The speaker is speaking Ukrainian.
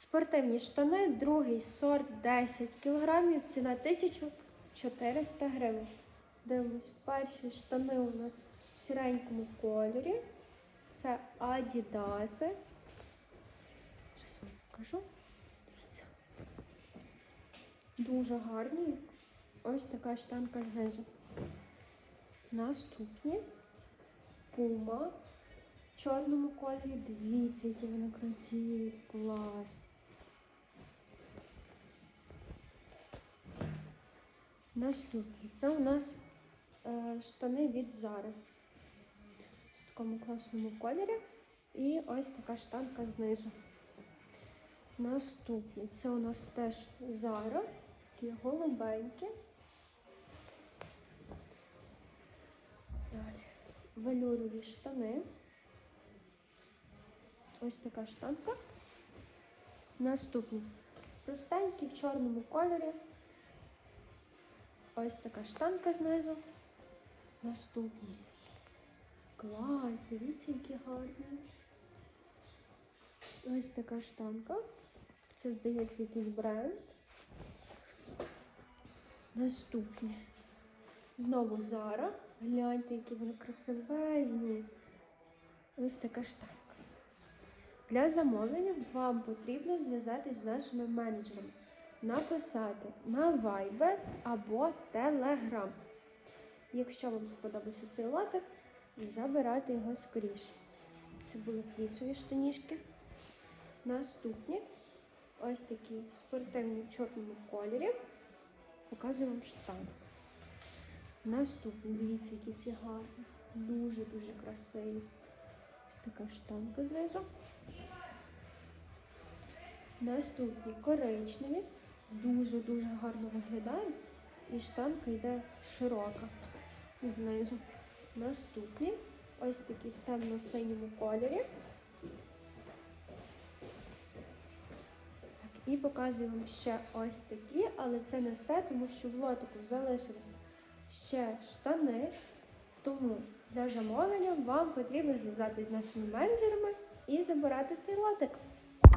Спортивні штани, другий сорт 10 кг, ціна 1400 гривень. Дивимось, перші штани у нас в сіренькому кольорі. Це Адідаси. Зараз вам покажу. Дивіться. Дуже гарні. Ось така штанка знизу. Наступні Пума в чорному кольорі. Дивіться, які вони круті. Клас. Наступні. Це у нас е, штани від Зари. В такому класному кольорі. І ось така штанка знизу. Наступний. Це у нас теж Зара. Такі голубенькі. Далі. Велюрові штани. Ось така штанка. Наступний. Простенький в чорному кольорі. Ось така штанка знизу. Наступний. Клас, дивіться, які гарні. Ось така штанка. Це, здається, якийсь бренд. Наступні. Знову Зара. Гляньте, які вони красивезні. Ось така штанка. Для замовлення вам потрібно зв'язатись з нашими менеджерами, написати на Viber або Telegram. Якщо вам сподобався цей лотик, забирайте його скоріше. Це були флісові штанішки. Наступні ось такі спортивні в чорному кольорі. Показую вам штани. Наступні, дивіться, які ці гарні. Дуже-дуже красиві. Ось така штанка знизу. Наступні коричневі. Дуже-дуже гарно виглядають. І штанка йде широка знизу. Наступні ось такі в темно-синьому кольорі. Так, і показую вам ще ось такі, але це не все, тому що в лотику залишились ще штани. Тому для замовлення вам потрібно зв'язатися з нашими менеджерами і забирати цей лотик.